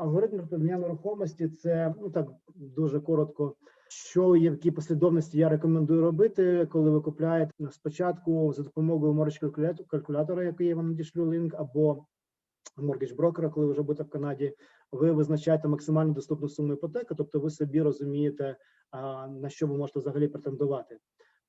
Алгоритм придбання нерухомості це ну так дуже коротко. Що є в якій послідовності я рекомендую робити, коли ви купляєте спочатку за допомогою mortgage калькулятора, який я вам надішлю лінк, або mortgage брокера, коли ви вже будете в Канаді, ви визначаєте максимально доступну суму іпотеки, тобто ви собі розумієте, на що ви можете взагалі претендувати.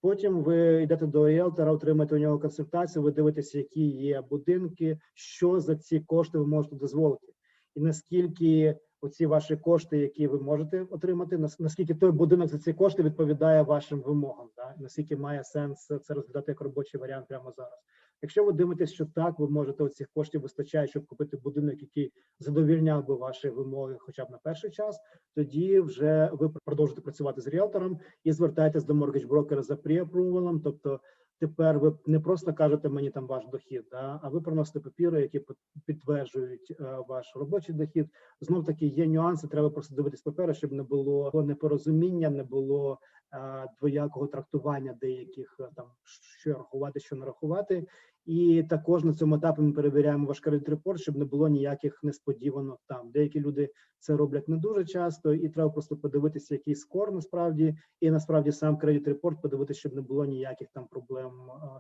Потім ви йдете до ріелтора, отримаєте у нього консультацію, ви дивитеся, які є будинки, що за ці кошти ви можете дозволити, і наскільки оці ваші кошти, які ви можете отримати, наскільки той будинок за ці кошти відповідає вашим вимогам, да? наскільки має сенс це розглядати як робочий варіант прямо зараз. Якщо ви дивитесь, що так, ви можете оцих коштів вистачає, щоб купити будинок, який задовільняв би ваші вимоги, хоча б на перший час, тоді вже ви продовжуєте працювати з ріелтором і звертаєтесь до mortgage брокера за pre-approval, тобто тепер ви не просто кажете мені там ваш дохід, да, а ви приносите папіри, які підтверджують е, ваш робочий дохід. Знов таки є нюанси. Треба просто дивитись папери, щоб не було непорозуміння, не було е, двоякого трактування деяких е, там що рахувати, що не рахувати. І також на цьому етапі ми перевіряємо ваш кредит репорт, щоб не було ніяких несподіванок там. Деякі люди це роблять не дуже часто, і треба просто подивитися, який скор насправді, і насправді сам кредит репорт подивитися, щоб не було ніяких там проблем,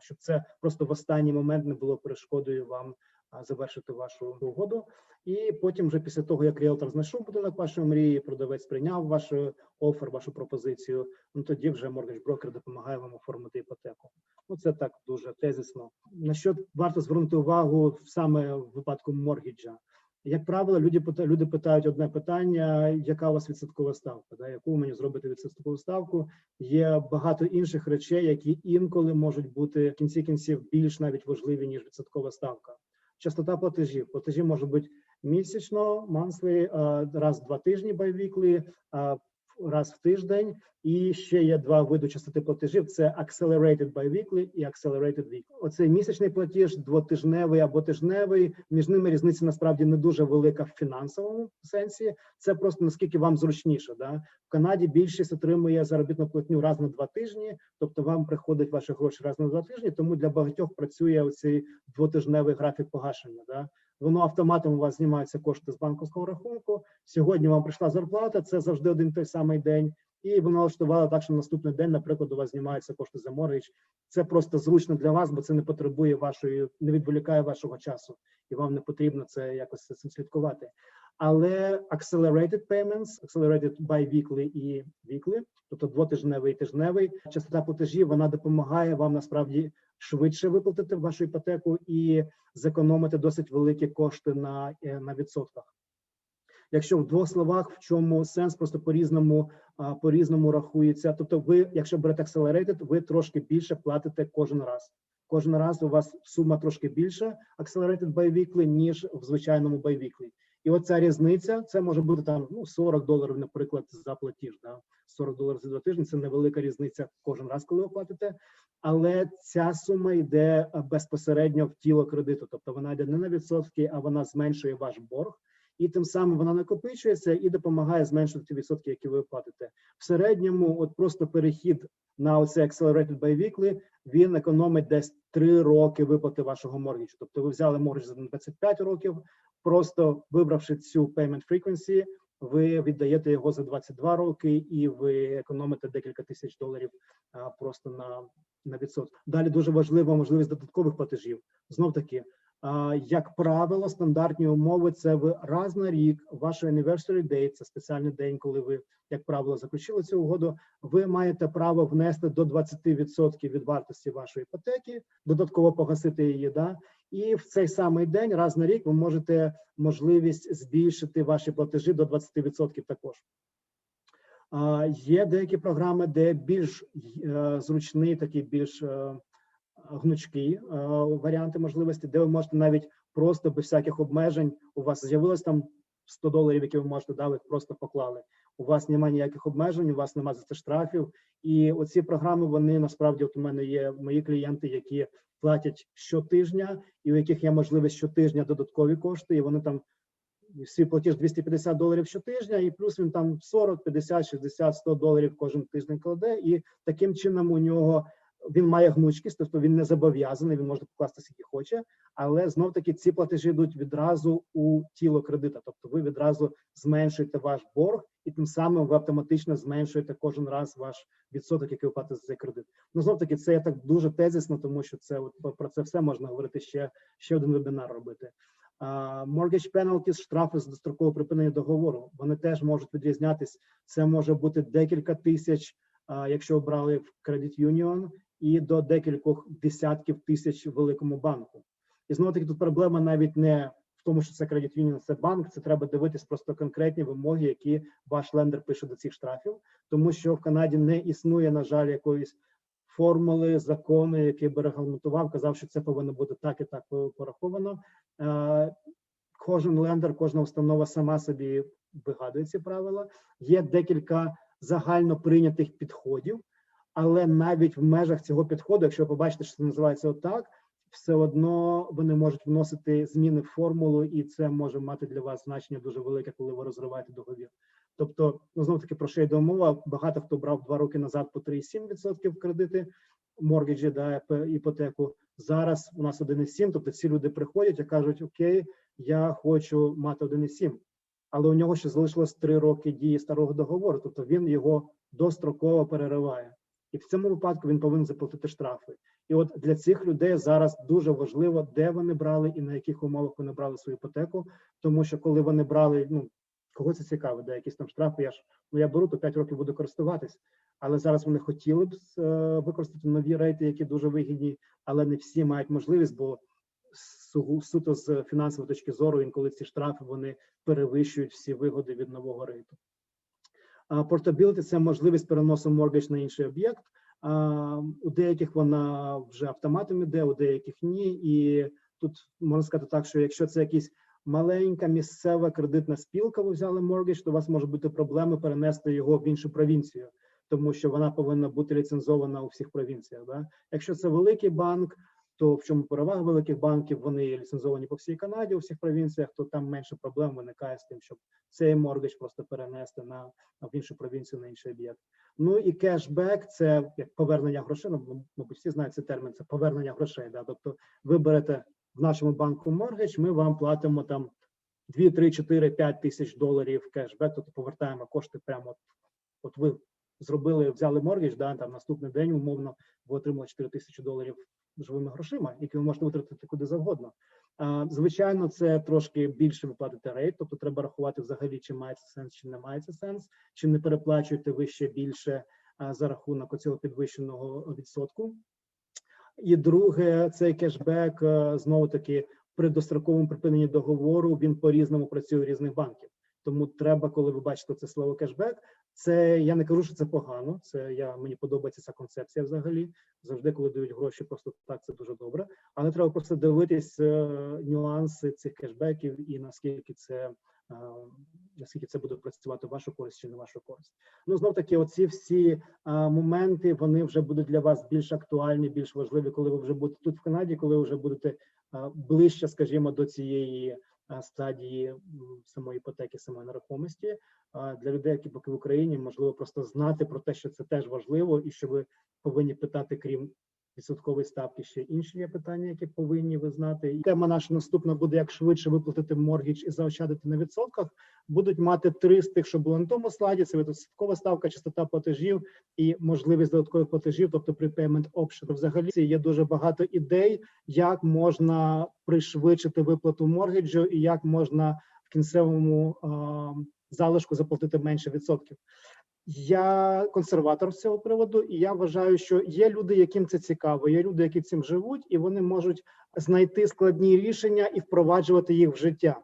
щоб це просто в останній момент не було перешкодою вам завершити вашу угоду. І потім, вже після того, як ріелтор знайшов будинок вашої мрії, продавець прийняв ваш офер, вашу пропозицію. Ну тоді вже mortgage брокер допомагає вам оформити іпотеку. Ну це так дуже тезисно. На що варто звернути увагу саме в випадку моргіджа? Як правило, люди люди питають одне питання: яка у вас відсоткова ставка? Да, яку мені зробите відсоткову ставку? Є багато інших речей, які інколи можуть бути в кінці кінців більш навіть важливі ніж відсоткова ставка. Частота платежів. Платежі можуть бути місячно, мансли, раз в два тижні байвікли, раз в тиждень. І ще є два види частоти платежів: це accelerated biweekly і accelerated weekly. Оцей місячний платіж, двотижневий або тижневий. Між ними різниця насправді не дуже велика в фінансовому сенсі. Це просто наскільки вам зручніше. Да? В Канаді більшість отримує заробітну платню раз на два тижні, тобто вам приходять ваші гроші раз на два тижні. Тому для багатьох працює оцей двотижневий графік погашення. Да? Воно автоматом у вас знімаються кошти з банковського рахунку. Сьогодні вам прийшла зарплата, це завжди один той самий день. І воно влаштувало так, що на наступний день, наприклад, у вас знімаються кошти за моргідж. Це просто зручно для вас, бо це не потребує вашої, не відволікає вашого часу, і вам не потрібно це якось цим слідкувати. Але accelerated payments, accelerated bi-weekly і weekly, тобто двотижневий і тижневий, частота платежів, вона допомагає вам насправді швидше виплатити вашу іпотеку і зекономити досить великі кошти на, е, на відсотках. Якщо в двох словах, в чому сенс просто по-різному по-різному рахується. Тобто, ви, якщо берете accelerated, ви трошки більше платите кожен раз. Кожен раз у вас сума трошки більша accelerated bi-weekly, ніж в звичайному bi-weekly. І оця різниця це може бути там ну 40 доларів, наприклад, за платіж. Да? 40 доларів за два тижні. Це невелика різниця кожен раз, коли ви платите. Але ця сума йде безпосередньо в тіло кредиту, тобто вона йде не на відсотки, а вона зменшує ваш борг і тим самим вона накопичується і допомагає зменшувати ті відсотки, які ви платите. В середньому, от просто перехід на оце Accelerated Biweekly, він економить десь 3 роки виплати вашого моргіджу. Тобто ви взяли моргідж за 25 років, просто вибравши цю payment frequency, ви віддаєте його за 22 роки, і ви економите декілька тисяч доларів а, просто на, на відсоток. Далі дуже важлива можливість додаткових платежів. Знов таки, а, Як правило, стандартні умови це ви раз на рік, ваш anniversary date, це спеціальний день, коли ви, як правило, заключили цю угоду. Ви маєте право внести до 20% від вартості вашої іпотеки, додатково погасити її. Да? І в цей самий день, раз на рік, ви можете можливість збільшити ваші платежі до 20% також. Є деякі програми, де більш е, зручний, такий більш е, гнучкі е, варіанти можливості, де ви можете навіть просто без всяких обмежень. У вас з'явилось там 100 доларів, які ви можете дали, просто поклали. У вас немає ніяких обмежень, у вас немає за це штрафів. І оці програми вони насправді от у мене є мої клієнти, які платять щотижня, і у яких є можливість щотижня додаткові кошти, і вони там. Всі платіж 250 доларів щотижня, і плюс він там 40, 50, 60, 100 доларів кожен тиждень кладе, і таким чином у нього він має гнучкість, тобто він не зобов'язаний, він може покласти скільки хоче, але знов таки ці платежі йдуть відразу у тіло кредита. Тобто ви відразу зменшуєте ваш борг, і тим самим ви автоматично зменшуєте кожен раз ваш відсоток, який ви платите за цей кредит. Ну знов таки, це я так дуже тезісно, тому що це от про це все можна говорити ще, ще один вебінар робити. Uh, mortgage штрафи з дострокового припинення договору. Вони теж можуть відрізнятись. Це може бути декілька тисяч, якщо обрали в Credit Union, і до декількох десятків тисяч великому банку. І знову таки тут проблема навіть не в тому, що це Credit Union, це банк. Це треба дивитись просто конкретні вимоги, які ваш лендер пише до цих штрафів, тому що в Канаді не існує, на жаль, якоїсь формули, закону, який би регламентував, казав, що це повинно бути так і так пораховано. Е, Кожен лендер, кожна установа сама собі вигадує ці правила. Є декілька загально прийнятих підходів, але навіть в межах цього підходу, якщо ви побачите, що це називається отак, все одно вони можуть вносити зміни в формулу, і це може мати для вас значення дуже велике, коли ви розриваєте договір. Тобто, ну знов таки про що йде мова. Багато хто брав два роки назад по 3,7% кредити моргіджі, да, іпотеку. Зараз у нас 1,7, тобто ці люди приходять і кажуть, окей, я хочу мати 1,7, але у нього ще залишилось 3 роки дії старого договору, тобто він його достроково перериває. І в цьому випадку він повинен заплатити штрафи. І от для цих людей зараз дуже важливо, де вони брали і на яких умовах вони брали свою іпотеку, тому що коли вони брали, ну кого це цікаво, де якісь там штрафи, я ж ну я беру, то 5 років буду користуватись. Але зараз вони хотіли б е, використати нові рейти, які дуже вигідні, але не всі мають можливість, бо суто з фінансової точки зору, інколи ці штрафи вони перевищують всі вигоди від нового рейту. Портабіліті це можливість переносу моргідж на інший об'єкт. У деяких вона вже автоматом іде, у деяких ні. І тут можна сказати так, що якщо це якийсь маленька місцева кредитна спілка, ви взяли моргідж, то у вас може бути проблеми перенести його в іншу провінцію, тому що вона повинна бути ліцензована у всіх провінціях. Да? Якщо це великий банк, то в чому перевага великих банків? Вони ліцензовані по всій Канаді, у всіх провінціях, то там менше проблем виникає з тим, щоб цей моргідж просто перенести на в іншу провінцію на інший об'єкт. Ну і кешбек це як повернення грошей. Ну, мабуть, всі знають цей термін. Це повернення грошей. Да? Тобто, ви берете в нашому банку моргідж, ми вам платимо там 2, 3, 4, 5 тисяч доларів кешбек, тобто повертаємо кошти прямо. От, от ви зробили, взяли моргідж, да, там наступний день, умовно, ви отримали 4 тисячі доларів живими грошима, які ви можете витратити куди завгодно. Звичайно, це трошки більше виплатити рейт, тобто треба рахувати взагалі, чи мається сенс, чи не мається сенс, чи не переплачуєте ви ще більше за рахунок оцього підвищеного відсотку. І друге, цей кешбек знову таки при достроковому припиненні договору він по різному працює у різних банків. Тому треба, коли ви бачите це слово кешбек, це я не кажу, що це погано. Це я мені подобається ця концепція взагалі. Завжди, коли дають гроші, просто так це дуже добре. Але треба просто дивитись е, нюанси цих кешбеків і наскільки це е, наскільки це буде працювати вашу користь чи не вашу користь. Ну знов таки, оці всі е, моменти вони вже будуть для вас більш актуальні, більш важливі, коли ви вже будете тут в Канаді, коли ви вже будете е, ближче, скажімо, до цієї стадії самої іпотеки, самої нерухомості. Для людей, які поки в Україні, можливо, просто знати про те, що це теж важливо, і що ви повинні питати, крім відсоткової ставки, ще інші є питання, які повинні ви знати. І тема наша наступна буде як швидше виплатити моргідж і заощадити на відсотках. Будуть мати три з тих, що було на тому слайді: це відсоткова ставка, частота платежів і можливість додаткових платежів, тобто prepayment option. Взагалі є дуже багато ідей, як можна пришвидшити виплату моргіджу і як можна в кінцевому залишку заплатити менше відсотків. Я консерватор з цього приводу, і я вважаю, що є люди, яким це цікаво, є люди, які цим живуть, і вони можуть знайти складні рішення і впроваджувати їх в життя.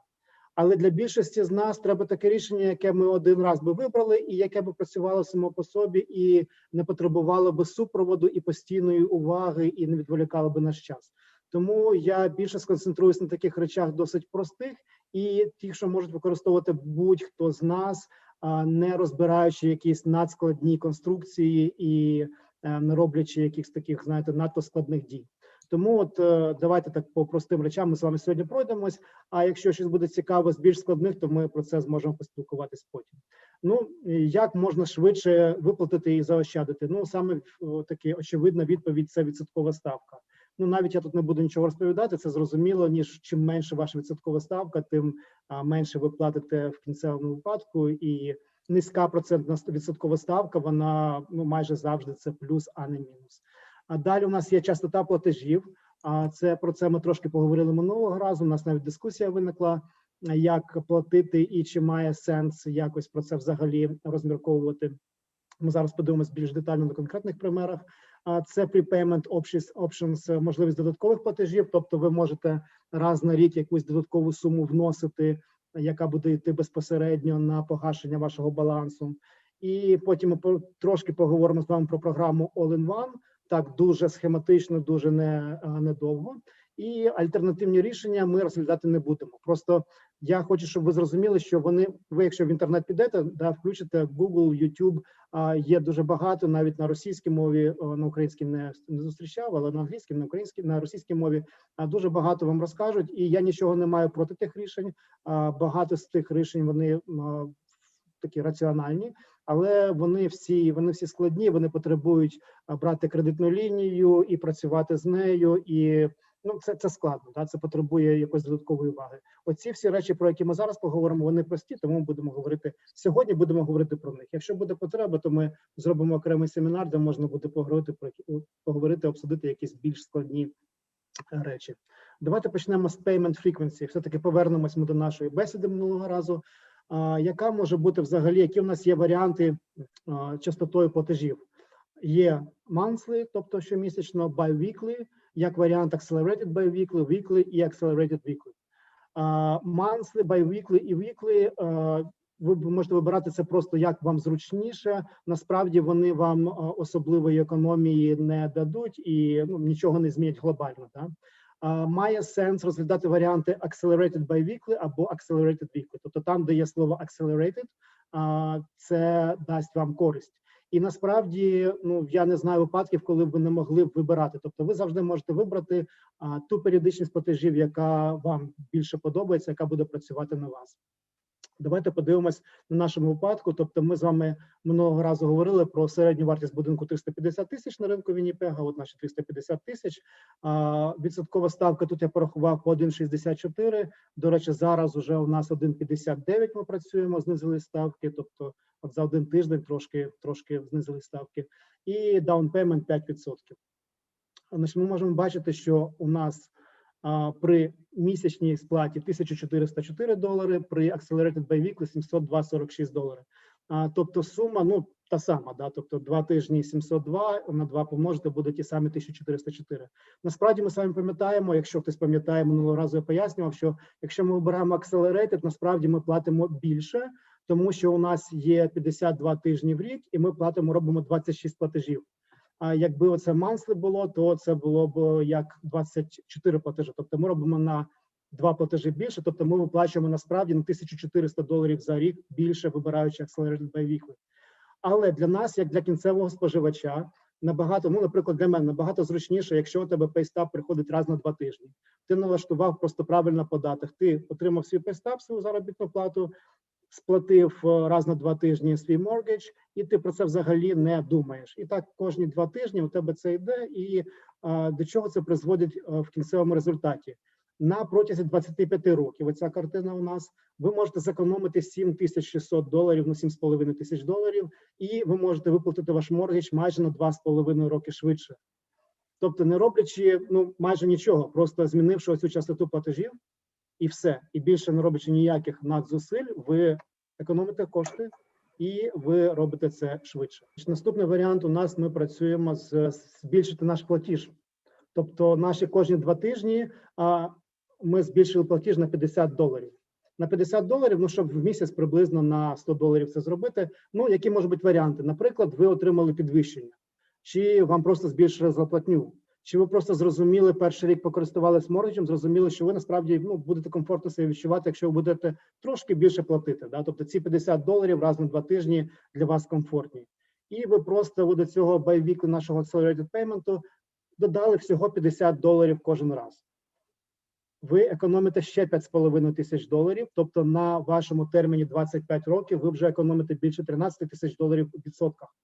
Але для більшості з нас треба таке рішення, яке ми один раз би вибрали, і яке би працювало само по собі, і не потребувало би супроводу і постійної уваги, і не відволікало би наш час. Тому я більше сконцентруюсь на таких речах досить простих, і ті, що можуть використовувати будь-хто з нас не розбираючи якісь надскладні конструкції і е, не роблячи якихось таких, знаєте, надто складних дій. Тому от е, давайте так по простим речам ми з вами сьогодні пройдемось. А якщо щось буде цікаво з більш складних, то ми про це зможемо поспілкуватись потім. Ну як можна швидше виплатити і заощадити? Ну саме о, таки очевидна відповідь це відсоткова ставка. Ну навіть я тут не буду нічого розповідати. Це зрозуміло. Ніж чим менше ваша відсоткова ставка, тим менше ви платите в кінцевому випадку. І низька процентна відсоткова ставка. Вона ну майже завжди це плюс, а не мінус. А далі у нас є частота платежів. А це про це ми трошки поговорили минулого разу. У нас навіть дискусія виникла як платити і чи має сенс якось про це взагалі розмірковувати. Ми зараз подивимось більш детально на конкретних примерах. Це prepayment options, options, е, можливість додаткових платежів. Тобто, ви можете раз на рік якусь додаткову суму вносити, яка буде йти безпосередньо на погашення вашого балансу. І потім ми трошки поговоримо з вами про програму All-in-One, так дуже схематично, дуже не, недовго. І альтернативні рішення ми розглядати не будемо. Просто я хочу, щоб ви зрозуміли, що вони, ви, якщо в інтернет підете, да, включите Google, YouTube, а, є дуже багато, навіть на російській мові, на українській не, зустрічав, але на англійській, на українській, на російській мові а, дуже багато вам розкажуть. І я нічого не маю проти тих рішень. Багато з тих рішень вони такі раціональні, але вони всі вони всі складні. Вони потребують брати кредитну лінію і працювати з нею. І ну це, це складно. Да? Це потребує якоїсь додаткової уваги. Оці всі речі, про які ми зараз поговоримо, вони прості, тому ми будемо говорити сьогодні. Будемо говорити про них. Якщо буде потреба, то ми зробимо окремий семінар, де можна буде поговорити про поговорити, обсудити якісь більш складні е, речі. Давайте почнемо з payment frequency. Все таки повернемось ми до нашої бесіди минулого разу. Яка може бути взагалі, які в нас є варіанти частотою платежів? Є monthly, тобто щомісячно, bi-weekly, як варіант accelerated bi-weekly, weekly і accelerated weekly. Monthly, bi-weekly і weekly ви б- можете вибирати це просто як вам зручніше. Насправді вони вам особливої економії не дадуть і ну, нічого не змінять глобально. Да? Має сенс розглядати варіанти accelerated bi-weekly або accelerated weekly. Тобто там, де є слово accelerated, це дасть вам користь. І насправді, ну я не знаю випадків, коли б ви не могли б вибирати. Тобто, ви завжди можете вибрати а, ту періодичність платежів, яка вам більше подобається, яка буде працювати на вас. Давайте подивимось на нашому випадку. Тобто, ми з вами минулого разу говорили про середню вартість будинку 350 тисяч на ринку Вінніпега, От наші 350 тисяч. Відсоткова ставка тут я порахував по 1,64. До речі, зараз уже у нас 1,59 Ми працюємо, знизили ставки. Тобто, от за один тиждень трошки трошки знизили ставки, і payment 5%. Значить, ми можемо бачити, що у нас при місячній сплаті 1404 долари, при Accelerated Biweekly 702,46 долари. Тобто сума ну та сама, да, тобто два тижні 702 на 2 помножити буде ті самі 1404. Насправді ми самі пам'ятаємо, якщо хтось пам'ятає минулого разу, я пояснював, що якщо ми обираємо Accelerated, насправді ми платимо більше, тому що у нас є 52 тижні в рік, і ми платимо, робимо 26 платежів. А якби оце мансли було, то це було б як 24 платежі. Тобто ми робимо на два платежі більше, тобто ми виплачуємо насправді на 1400 доларів за рік більше, вибираючи Accelerated by Weekly. Але для нас, як для кінцевого споживача, набагато, ну, наприклад, для мене набагато зручніше, якщо у тебе пейстап приходить раз на два тижні. Ти налаштував просто правильно податок. Ти отримав свій пейстап, свою заробітну плату, сплатив е, раз на два тижні свій моргідж, і ти про це взагалі не думаєш. І так кожні два тижні у тебе це йде, і а, до чого це призводить а, в кінцевому результаті? На протязі 25 років. Оця картина у нас. Ви можете зекономити 7600 доларів, ну 7,5 тисяч доларів, і ви можете виплатити ваш моргідж майже на 2,5 роки швидше. Тобто, не роблячи ну майже нічого, просто змінивши цю частоту платежів, і все. І більше не робячи ніяких надзусиль, ви економите кошти і ви робите це швидше. Наступний варіант у нас ми працюємо з збільшити наш платіж. Тобто, наші кожні два тижні а, ми збільшили платіж на 50 доларів. На 50 доларів, ну щоб в місяць приблизно на 100 доларів це зробити. Ну, які можуть бути варіанти? Наприклад, ви отримали підвищення, чи вам просто збільшили зарплатню, чи ви просто зрозуміли перший рік покористувалися моргіджем, зрозуміли, що ви насправді ну, будете комфортно себе відчувати, якщо ви будете трошки більше платити. Да? Тобто ці 50 доларів раз на два тижні для вас комфортні. І ви просто до цього байвіку нашого accelerated payment додали всього 50 доларів кожен раз. ви економите ще 5,5 тисяч доларів. Тобто на вашому терміні 25 років ви вже економите більше 13 тисяч доларів у відсотках,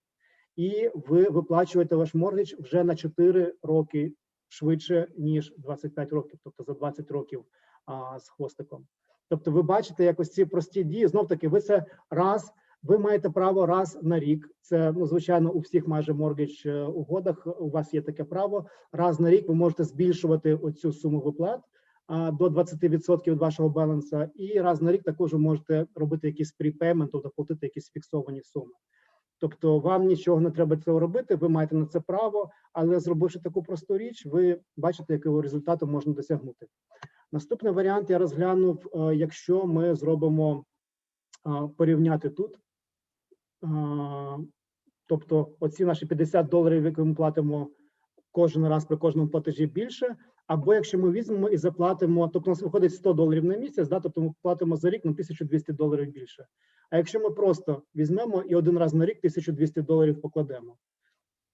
і ви виплачуєте ваш моргідж вже на 4 роки швидше ніж 25 років, тобто за 20 років а, з хвостиком. Тобто, ви бачите, якось ці прості дії. Знов таки, ви це раз. Ви маєте право раз на рік. Це ну звичайно у всіх майже моргідж е, угодах. У вас є таке право. Раз на рік ви можете збільшувати оцю суму виплат а, до 20% від вашого баланса, і раз на рік також ви можете робити якийсь припеймент, тобто платити якісь фіксовані суми. Тобто вам нічого не треба цього робити, ви маєте на це право, але зробивши таку просту річ, ви бачите, якого результату можна досягнути. Наступний варіант я розглянув, е, якщо ми зробимо е, порівняти тут. Е, Тобто, оці наші 50 доларів, які ми платимо кожен раз при кожному платежі більше. Або якщо ми візьмемо і заплатимо, тобто у нас виходить 100 доларів на місяць, да, тобто ми платимо за рік на 1200 доларів більше. А якщо ми просто візьмемо і один раз на рік 1200 доларів покладемо,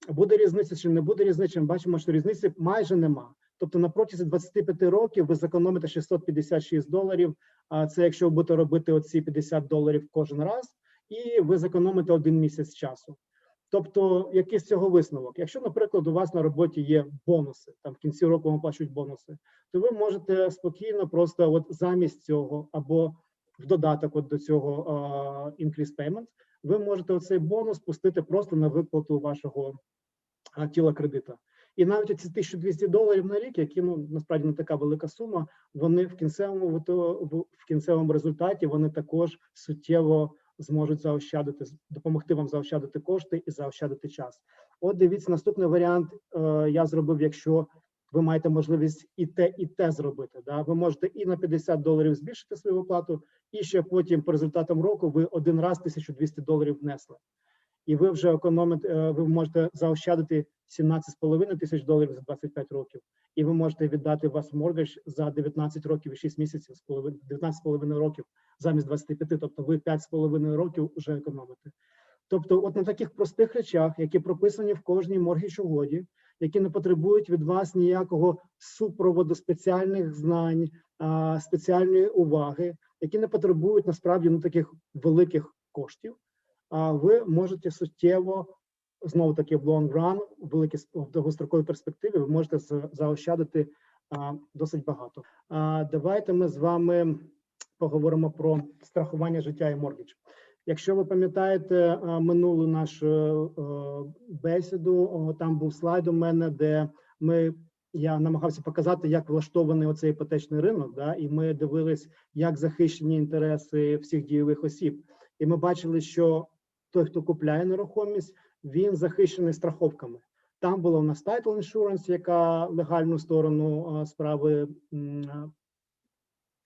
буде різниця чи не буде різниці, ми бачимо, що різниці майже нема. Тобто на протязі 25 років ви зекономите 656 доларів. А це якщо ви будете робити оці 50 доларів кожен раз, і ви зекономите один місяць часу. Тобто, який з цього висновок? Якщо, наприклад, у вас на роботі є бонуси, там в кінці року вам плачуть бонуси, то ви можете спокійно просто от замість цього або в додаток от до цього uh, increase payment, ви можете оцей бонус пустити просто на виплату вашого uh, тіла кредита. І навіть ці 1200 доларів на рік, які ну насправді не така велика сума, вони в кінцевому в кінцевому результаті вони також суттєво зможуть заощадити, допомогти вам заощадити кошти і заощадити час. От дивіться, наступний варіант е, я зробив, якщо ви маєте можливість і те, і те зробити. Да? Ви можете і на 50 доларів збільшити свою оплату, і ще потім по результатам року ви один раз 1200 доларів внесли. І ви вже економите, е, ви можете заощадити 17,5 тисяч доларів за 25 років, і ви можете віддати вас моргаш за 19 років і 6 місяців, 19,5 років замість 25, тобто ви 5,5 років вже економите. Тобто, от на таких простих речах, які прописані в кожній моргіч угоді, які не потребують від вас ніякого супроводу спеціальних знань, спеціальної уваги, які не потребують насправді ну, таких великих коштів, а ви можете суттєво знову таки в long run, в великій в довгостроковій перспективі, ви можете заощадити досить багато. Давайте ми з вами поговоримо про страхування життя і моргідж. Якщо ви пам'ятаєте минулу нашу е, бесіду, там був слайд у мене, де ми я намагався показати, як влаштований оцей іпотечний ринок, да, і ми дивились, як захищені інтереси всіх дійових осіб. І ми бачили, що той, хто купляє нерухомість, він захищений страховками. Там була у нас title insurance, яка легальну сторону справи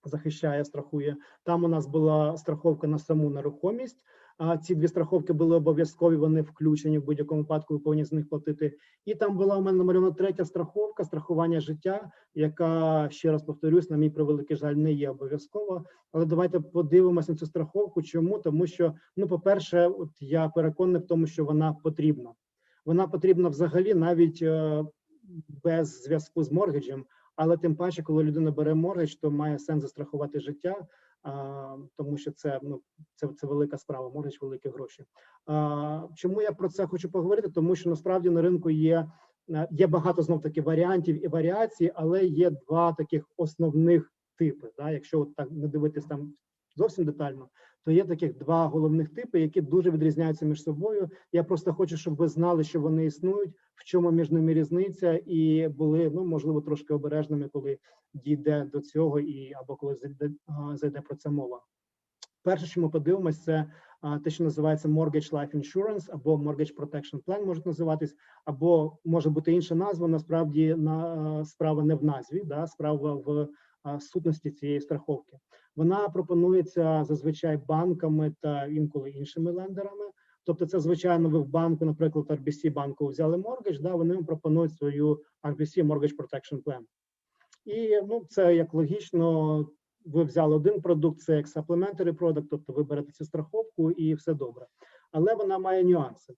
захищає, страхує. Там у нас була страховка на саму нерухомість. А ці дві страховки були обов'язкові. Вони включені в будь-якому випадку. Ви повинні з них платити. І там була у мене намальована третя страховка страхування життя, яка ще раз повторюсь, на мій превеликий жаль, не є обов'язкова. Але давайте подивимося на цю страховку. Чому тому, що ну, по перше, от я переконаний в тому, що вона потрібна. Вона потрібна взагалі навіть е, без зв'язку з моргеджем. Але тим паче, коли людина бере моргідж, то має сенс застрахувати життя, а, тому що це ну це це велика справа, моргідж – великі гроші. А, Чому я про це хочу поговорити? Тому що насправді на ринку є є багато знов таки варіантів і варіацій, але є два таких основних типи. Да? Якщо от так не дивитись там зовсім детально, то є таких два головних типи, які дуже відрізняються між собою. Я просто хочу, щоб ви знали, що вони існують, в чому між ними різниця, і були ну можливо трошки обережними, коли дійде до цього, і або коли зайде, зайде про це мова. Перше, що ми подивимося, це те, що називається Mortgage Life Insurance або Mortgage Protection Plan можуть називатись, або може бути інша назва. Насправді на справа не в назві, да справа в сутності цієї страховки. Вона пропонується зазвичай банками та інколи іншими лендерами. Тобто, це звичайно, ви в банку, наприклад, RBC банку взяли моргідж, да, вони вам пропонують свою RBC Mortgage Protection Plan. І ну, це як логічно, ви взяли один продукт, це як supplementary product, тобто ви берете цю страховку і все добре. Але вона має нюанси.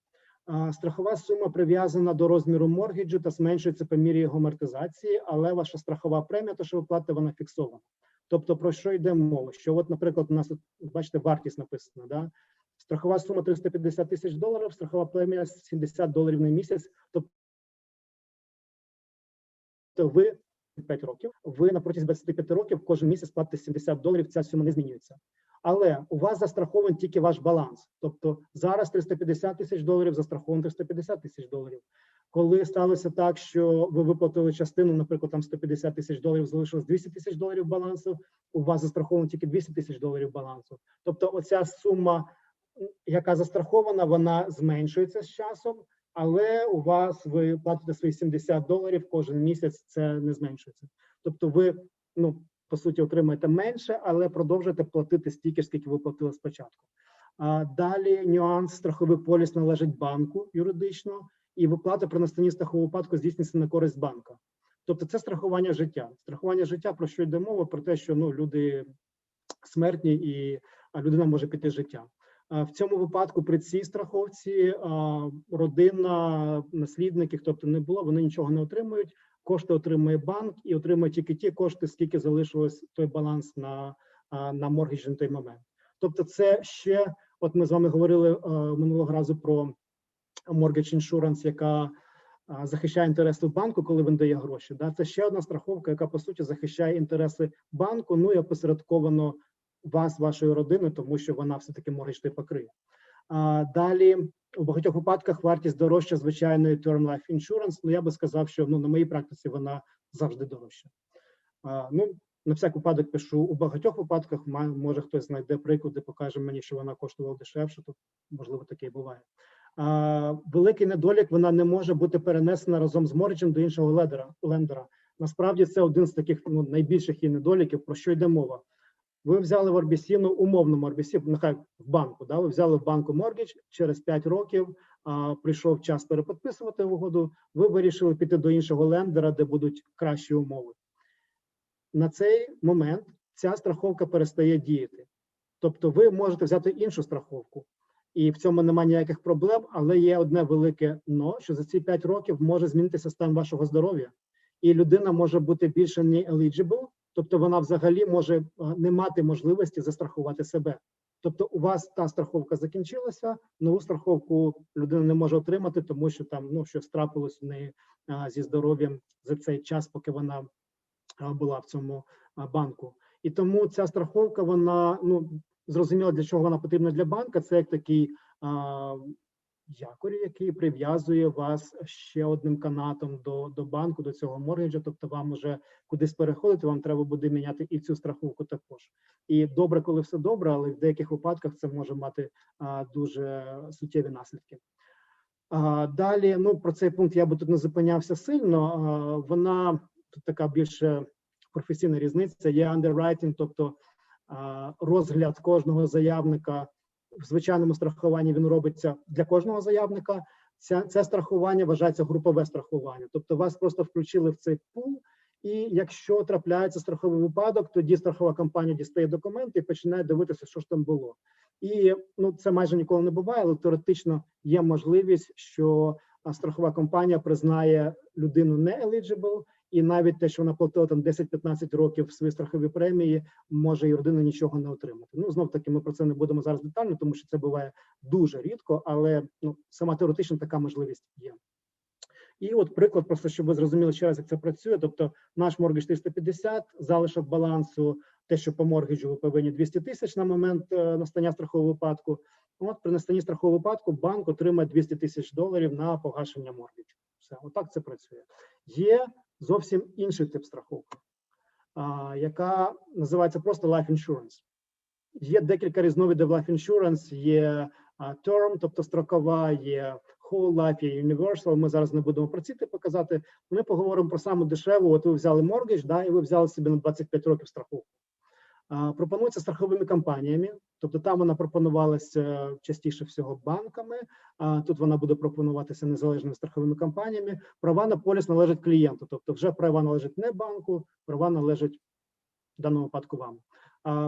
Страхова сума прив'язана до розміру моргіджу та зменшується по мірі його амортизації, але ваша страхова премія, то що ви платите, вона фіксована. Тобто про що йде мова? Що, от, наприклад, у нас бачите, вартість написана. Да? Страхова сума 350 тисяч доларів, страхова премія 70 доларів на місяць. Тобто ви 5 років, ви на протязі 25 років кожен місяць платите 70 доларів, ця сума не змінюється. Але у вас застрахований тільки ваш баланс. Тобто зараз 350 тисяч доларів, застрахований 350 тисяч доларів. Коли сталося так, що ви виплатили частину, наприклад, там 150 тисяч доларів, залишилось 200 тисяч доларів балансу, у вас застраховано тільки 200 тисяч доларів балансу. Тобто, оця сума, яка застрахована, вона зменшується з часом, але у вас ви платите свої 70 доларів кожен місяць, це не зменшується. Тобто, ви ну по суті отримаєте менше, але продовжуєте платити стільки, скільки ви платили спочатку. А далі нюанс страховий поліс належить банку юридично, і виплата при настанні страхового випадку здійснюється на користь банка. Тобто це страхування життя. Страхування життя про що йде мова? Про те, що ну люди смертні і людина може піти життя. В цьому випадку при цій страховці родина, наслідники, хто б то не було, вони нічого не отримують. Кошти отримує банк і отримує тільки ті кошти, скільки залишилось той баланс на, на моргідж на той момент. Тобто, це ще, от ми з вами говорили минулого разу про mortgage insurance, яка захищає інтереси банку, коли він дає гроші. Да? Це ще одна страховка, яка по суті захищає інтереси банку, ну і опосередковано вас, вашої родини, тому що вона все-таки mortgage той покриє. А, далі у багатьох випадках вартість дорожча звичайної term life insurance. Ну я би сказав, що ну на моїй практиці вона завжди дорожча. Ну на всяк випадок пишу у багатьох випадках. Може хтось знайде приклади, покаже мені, що вона коштувала дешевше. То можливо таке і буває. А, великий недолік вона не може бути перенесена разом з морджем до іншого лендера. Насправді це один з таких ну, найбільших її недоліків. Про що йде мова? Ви взяли в RBC, ну умовному RBC, нехай в банку, да, ви взяли в банку моргідж, через 5 років а, прийшов час переподписувати угоду, ви вирішили піти до іншого лендера, де будуть кращі умови. На цей момент ця страховка перестає діяти. Тобто ви можете взяти іншу страховку, і в цьому немає ніяких проблем, але є одне велике но, що за ці 5 років може змінитися стан вашого здоров'я, і людина може бути більше не eligible, тобто вона взагалі може не мати можливості застрахувати себе. Тобто, у вас та страховка закінчилася, нову страховку людина не може отримати, тому що там ну щось трапилось в неї а, зі здоров'ям за цей час, поки вона а, була в цьому а, банку. І тому ця страховка, вона ну зрозуміло, для чого вона потрібна для банка. Це як такий а, якорь, який прив'язує вас ще одним канатом до, до банку, до цього моргіджа. Тобто, вам уже кудись переходити, вам треба буде міняти і цю страховку також. І добре, коли все добре, але в деяких випадках це може мати а, дуже суттєві наслідки. А, далі, ну про цей пункт я би тут не зупинявся сильно. А, вона тут така більше професійна різниця. Є underwriting, тобто а, розгляд кожного заявника в звичайному страхуванні він робиться для кожного заявника. Ця, це страхування вважається групове страхування. Тобто вас просто включили в цей пул, і якщо трапляється страховий випадок, тоді страхова компанія дістає документи і починає дивитися, що ж там було. І ну це майже ніколи не буває, але теоретично є можливість, що страхова компанія признає людину не eligible, і навіть те, що вона платила там 10-15 років свої страхові премії, може і родина нічого не отримати. Ну знов таки, ми про це не будемо зараз детально, тому що це буває дуже рідко, але ну сама теоретично така можливість є. І от приклад, просто щоб ви зрозуміли ще раз, як це працює. Тобто, наш моргідж 350, залишок балансу, те, що по моргіджу ви повинні 200 тисяч на момент е, настання страхового випадку. От при настанні страхового випадку банк отримає 200 тисяч доларів на погашення моргіджу. Все, отак це працює. Є зовсім інший тип страховки, яка називається просто life insurance. Є декілька різновидів life insurance, є term, тобто строкова, є whole life, є universal. Ми зараз не будемо про ці типи казати. Ми поговоримо про саму дешеву. От ви взяли моргідж, да, і ви взяли собі на 25 років страховку. Пропонується страховими компаніями, тобто там вона пропонувалася частіше всього банками. А тут вона буде пропонуватися незалежними страховими компаніями. Права на поліс належать клієнту, тобто вже права належать не банку, права належать в даному випадку вам.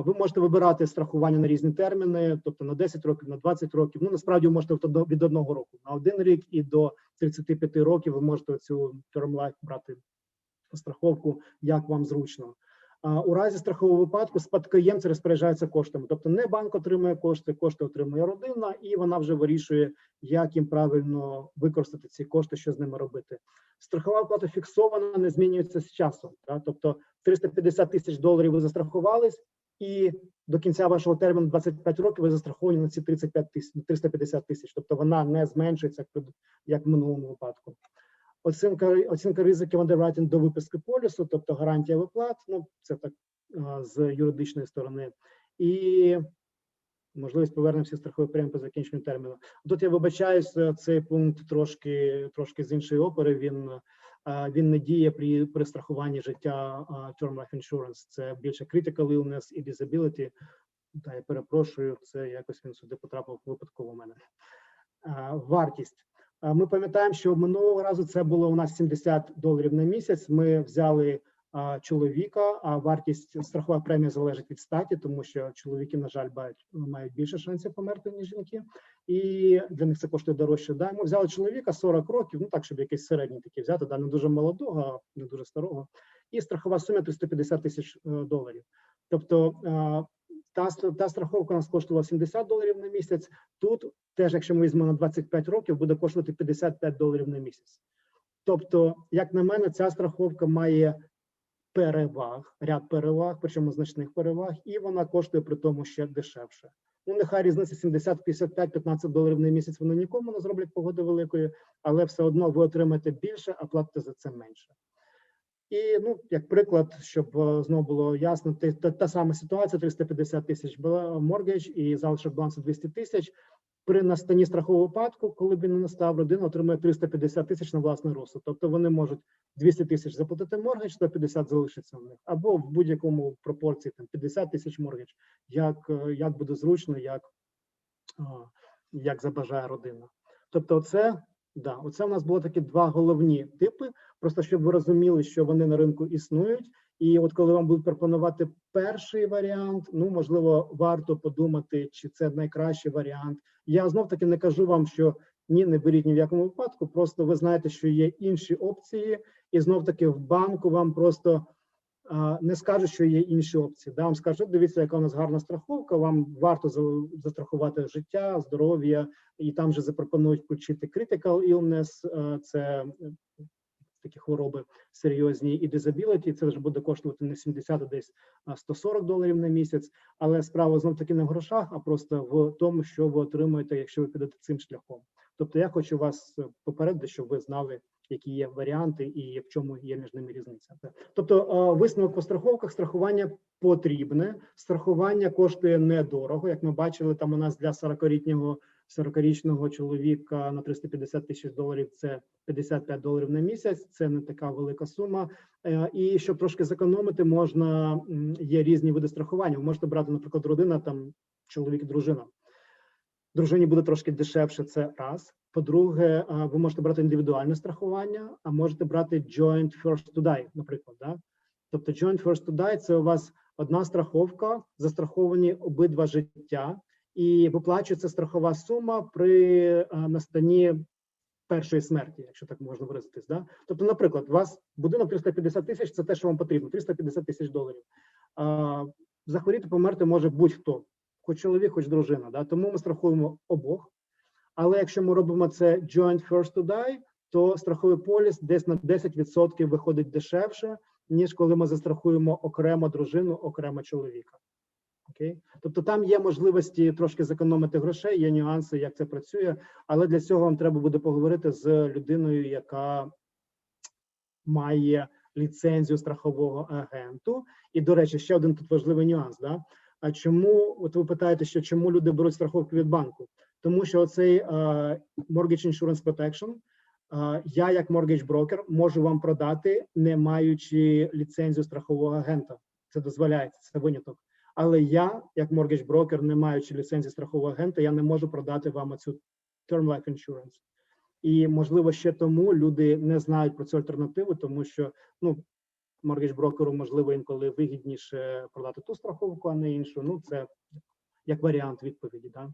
Ви можете вибирати страхування на різні терміни, тобто на 10 років, на 20 років. Ну насправді ви можете від одного року на один рік і до 35 років ви можете цю term life брати страховку, як вам зручно. У разі страхового випадку спадкоємці розпоряджаються коштами, тобто не банк отримує кошти, кошти отримує родина, і вона вже вирішує, як їм правильно використати ці кошти, що з ними робити. Страхова оплата фіксована, не змінюється з часом. Да? Тобто 350 тисяч доларів ви застрахувались, і до кінця вашого терміну 25 років ви застраховані на ці 35 тисяч, 350 тисяч. Тобто вона не зменшується, як в минулому випадку. Оцінка, оцінка ризиків underwriting до виписки полісу, тобто гарантія виплат, ну це так з юридичної сторони, і можливість повернення всіх страхових премій по закінченню терміну. Тут я вибачаюся, цей пункт трошки трошки з іншої опери. Він він не діє при, при страхуванні життя Term Life Insurance. Це більше critical illness і disability. Та я перепрошую, це якось він сюди потрапив випадково у мене. Вартість. А, Ми пам'ятаємо, що минулого разу це було у нас 70 доларів на місяць. Ми взяли а, чоловіка, а вартість страхова премія залежить від статі, тому що чоловіки, на жаль, мають, мають більше шансів померти, ніж жінки, і для них це коштує дорожче. Да, ми взяли чоловіка 40 років, ну так, щоб якийсь середній такий взяти, да, не дуже молодого, не дуже старого, і страхова сума 350 тисяч е, доларів. Тобто та, та страховка нас коштувала 70 доларів на місяць. Тут теж, якщо ми візьмемо на 25 років, буде коштувати 55 доларів на місяць. Тобто, як на мене, ця страховка має переваг, ряд переваг, причому значних переваг, і вона коштує при тому ще дешевше. Ну, нехай різниця 70, 55, 15 доларів на місяць вони нікому не зроблять погоди великої, але все одно ви отримаєте більше, а платите за це менше. І ну, як приклад, щоб е, знову було ясно, та, та сама ситуація: 350 тисяч була моргідж і залишок балансу 200 тисяч. При настанні страхового випадку, коли він не настав, родина отримує 350 тисяч на власний розсуд. Тобто вони можуть 200 тисяч заплатити моргідж, 150 залишиться в них, або в будь-якому пропорції там 50 тисяч моргідж, як, е, як буде зручно, як, як забажає родина. Тобто, оце, да, оце у нас було такі два головні типи. Просто щоб ви розуміли, що вони на ринку існують. І от коли вам будуть пропонувати перший варіант, ну можливо, варто подумати, чи це найкращий варіант. Я знов таки не кажу вам, що ні, не беріть ні в якому випадку. Просто ви знаєте, що є інші опції, і знов таки в банку вам просто а, не скажуть, що є інші опції. Да, вам скажуть, дивіться, яка у нас гарна страховка. Вам варто застрахувати життя, здоров'я, і там же запропонують включити critical illness, е, це такі хвороби серйозні, і disability, це вже буде коштувати не 70, а десь а, 140 доларів на місяць. Але справа знов таки не в грошах, а просто в тому, що ви отримуєте, якщо ви підете цим шляхом. Тобто, я хочу вас попередити, щоб ви знали, які є варіанти і в чому є між ними різниця. Тобто, висновок по страховках страхування потрібне. Страхування коштує недорого. Як ми бачили, там у нас для 40-літнього 40-річного чоловіка на 350 тисяч доларів це 55 доларів на місяць. Це не така велика сума. Е, І щоб трошки зекономити, можна є різні види страхування. Ви можете брати, наприклад, родина, там чоловік і дружина. Дружині буде трошки дешевше. Це раз. По-друге, ви можете брати індивідуальне страхування, а можете брати joint first to die, наприклад. Да? Тобто, joint first to die – це у вас одна страховка, застраховані обидва життя, і виплачується страхова сума при а, настанні першої смерті, якщо так можна виразитись. Да? Тобто, наприклад, у вас будинок 350 тисяч це те, що вам потрібно, 350 тисяч доларів. А, захворіти, померти може будь-хто, хоч чоловік, хоч дружина. Да? Тому ми страхуємо обох. Але якщо ми робимо це joint first to die, то страховий поліс десь на 10% виходить дешевше, ніж коли ми застрахуємо окремо дружину, окремо чоловіка. Окей? Тобто там є можливості трошки зекономити грошей, є нюанси, як це працює, але для цього вам треба буде поговорити з людиною, яка має ліцензію страхового агенту. І, до речі, ще один тут важливий нюанс. Да? А чому, от ви питаєте, що чому люди беруть страховки від банку? Тому що оцей е, Mortgage Insurance Protection, е, я, як mortgage брокер, можу вам продати, не маючи ліцензію страхового агента. Це дозволяється, це виняток. Але я, як mortgage брокер, не маючи ліцензії страхового агента, я не можу продати вам цю Term Life Insurance. І можливо ще тому люди не знають про цю альтернативу, тому що ну mortgage брокеру можливо інколи вигідніше продати ту страховку, а не іншу. Ну це як варіант відповіді. Да?